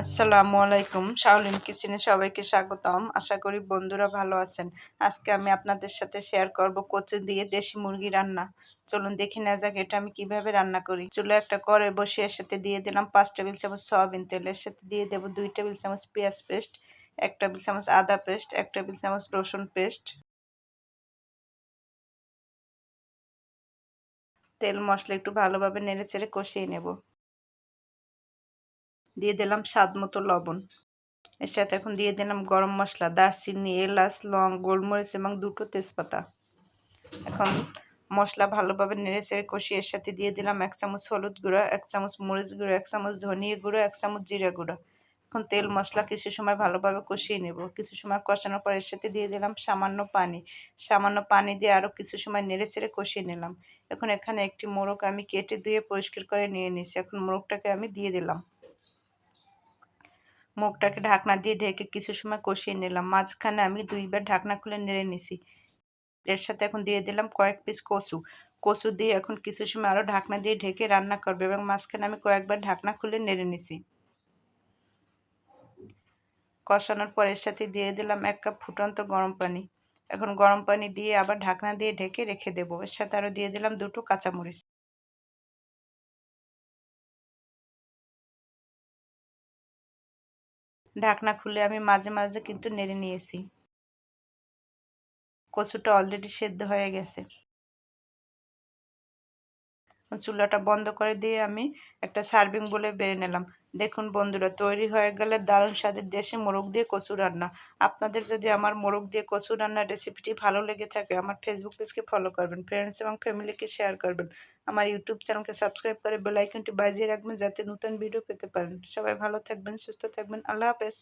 আসসালামু আলাইকুম। শাওলিন কিচেনে সবাইকে স্বাগতম। আশা করি বন্ধুরা ভালো আছেন। আজকে আমি আপনাদের সাথে শেয়ার করব কচু দিয়ে দেশি মুরগি রান্না। চলুন দেখি না যাক এটা আমি কীভাবে রান্না করি। চুলো একটা করে বসে এর সাথে দিয়ে দিলাম পাঁচ টেবিল চামচ সয়াবিন তেল। এর সাথে দিয়ে দেবো দুই টেবিল চামচ পেঁয়াজ পেস্ট, এক টেবিল চামচ আদা পেস্ট, এক টেবিল চামচ রসুন পেস্ট। তেল মশলা একটু ভালোভাবে নেড়ে চেড়ে কষিয়ে নেব। দিয়ে দিলাম স্বাদ মতো লবণ। এর সাথে এখন দিয়ে দিলাম গরম মশলা, দারচিনি, এলাচ, লং, গোলমরিচ এবং দুটো তেজপাতা। এখন মশলা ভালোভাবে নেড়ে চেড়ে কষিয়ে এর সাথে দিয়ে দিলাম এক চামচ হলুদ গুঁড়ো, এক চামচ মরিচ গুঁড়ো, এক চামচ ধনিয়া গুঁড়ো, এক চামচ জিরা গুঁড়ো। এখন তেল মশলা কিছু সময় ভালোভাবে কষিয়ে নেব। কিছু সময় কষানোর পর এর সাথে দিয়ে দিলাম সামান্য পানি। সামান্য পানি দিয়ে আরও কিছু সময় নেড়ে চেড়ে কষিয়ে নিলাম। এখন এখানে একটি মোরগ আমি কেটে ধুয়ে পরিষ্কার করে নিয়ে নিয়েছি। এখন মোরগটাকে আমি দিয়ে দিলাম। মুখটাকে ঢাকনা দিয়ে ঢেকে কিছু সময় কষিয়ে নিলাম। মাঝখানে আমি দুইবার ঢাকনা খুলে নেড়ে নিছি। এর সাথে এখন দিয়ে দিলাম কয়েক পিস কচু। কচু দিয়ে এখন কিছু সময় আরও ঢাকনা দিয়ে ঢেকে রান্না করবে এবং মাঝখানে আমি কয়েকবার ঢাকনা খুলে নেড়ে নিছি। কষানোর পর এর সাথে দিয়ে দিলাম এক কাপ ফুটন্ত গরম পানি। এখন গরম পানি দিয়ে আবার ঢাকনা দিয়ে ঢেকে রেখে দেবো। এর সাথে আরও দিয়ে দিলাম দুটো কাঁচামরিচ। ঢাকনা খুলে আমি মাঝে মাঝে কিন্তু নেড়ে নিয়েছি। কচুটা অলরেডি সেদ্ধ হয়ে গেছে। চুলাটা বন্ধ করে দিয়ে আমি একটা সার্ভিং বলে বেড়ে নিলাম। দেখুন বন্ধুরা, তৈরি হয়ে গেলে দারুণ স্বাদের দেশে মোরগ দিয়ে কচু রান্না। আপনাদের যদি আমার মোরগ দিয়ে কচু রান্নার রেসিপিটি ভালো লেগে থাকে, আমার ফেসবুক পেজকে ফলো করবেন ফ্রেন্ডস এবং ফ্যামিলিকে শেয়ার করবেন। আমার ইউটিউব চ্যানেলকে সাবস্ক্রাইব করে বেলাইকনটি বাজিয়ে রাখবেন, যাতে নতুন ভিডিও পেতে পারেন। সবাই ভালো থাকবেন, সুস্থ থাকবেন, আল্লাহ হাফেজ।